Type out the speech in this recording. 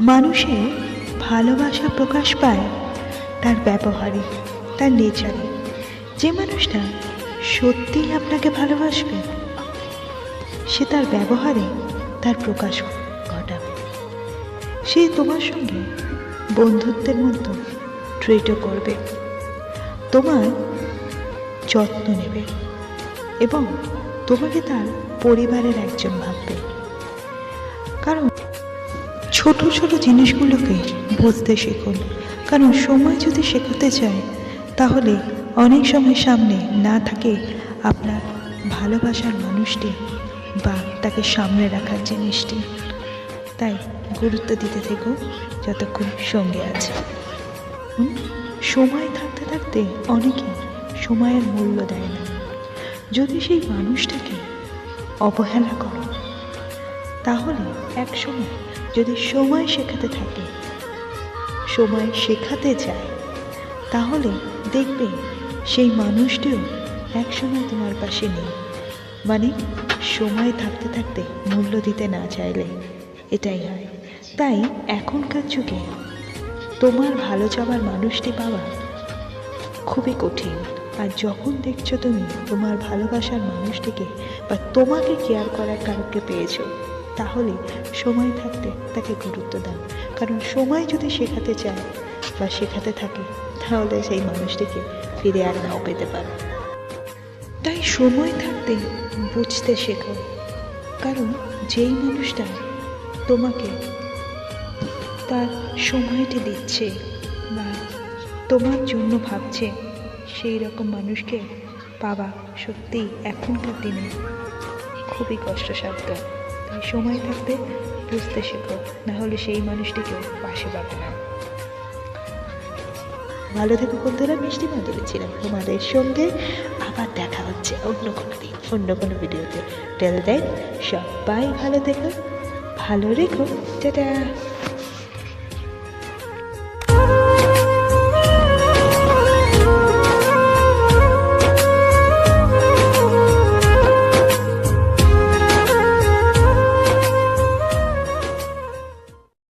মানুষের ভালোবাসা প্রকাশ পায় তার ব্যবহারে, তার নেচারে। যে মানুষটা সত্যিই আপনাকে ভালোবাসবে, সে তার ব্যবহারে তার প্রকাশ ঘটাবে। সে তোমার সঙ্গে বন্ধুত্বের মতো ট্রিটও করবে, তোমার যত্ন নেবে এবং তোমাকে তার পরিবারের একজন ভাববে। কারণ ছোট ছোট জিনিসগুলোকে বুঝতে শেখুন। কারণ সময় যদি শেখাতে চায়, তাহলে অনেক সময় সামনে না থাকে আপনার ভালোবাসার মানুষটি বা তাকে সামনে রাখার জিনিসটি। তাই গুরুত্ব দিতে থেকো যতক্ষণ সঙ্গে আছে? সময় থাকতে থাকতে অনেকেই সময়ের মূল্য দেয় না। যদি সেই মানুষটাকে অবহেলা করো, তাহলে এক সময় যদি সময় শেখাতে থাকে, সময় শেখাতে যায় তাহলে দেখবে সেই মানুষটিও এক সময় তোমার পাশে নেই। মানে সময় থাকতে থাকতে মূল্য দিতে না চাইলে এটাই হয়। তাই এখনকার যুগে তোমার ভালো চাওয়ার মানুষটি পাওয়া খুবই কঠিন। আর যখন দেখছ তুমি তোমার ভালোবাসার মানুষটিকে বা তোমাকে কেয়ার করার কারোকে পেয়েছ তাহলে সময় থাকতে তাকে গুরুত্ব দাও। কারণ সময় যদি শেখাতে চায় বা শেখাতে থাকে, তাহলে সেই মানুষটিকে ফিরে আর নাও পেতে পারে। তাই সময় থাকতে বুঝতে শেখো কারণ যেই মানুষটা তোমাকে তার সময়টি দিচ্ছে বা তোমার জন্য ভাবছে, সেই রকম মানুষকে পাওয়া সত্যি এখনকার দিনে খুবই কষ্টসাধ্য। তাই সময় থাকতে বুঝতে শেখো, নাহলে সেই মানুষটিকেও পাশে পাবে না। ভালো থেকো বন্ধুরা, মিষ্টি মাদুরে ছিলাম তোমাদের সঙ্গে। আবার দেখা হচ্ছে অন্য কোনো দিন, অন্য কোনো ভিডিওতে। টেল দেন সবাই ভালো থেকো, ভালো রেখো। টাটা।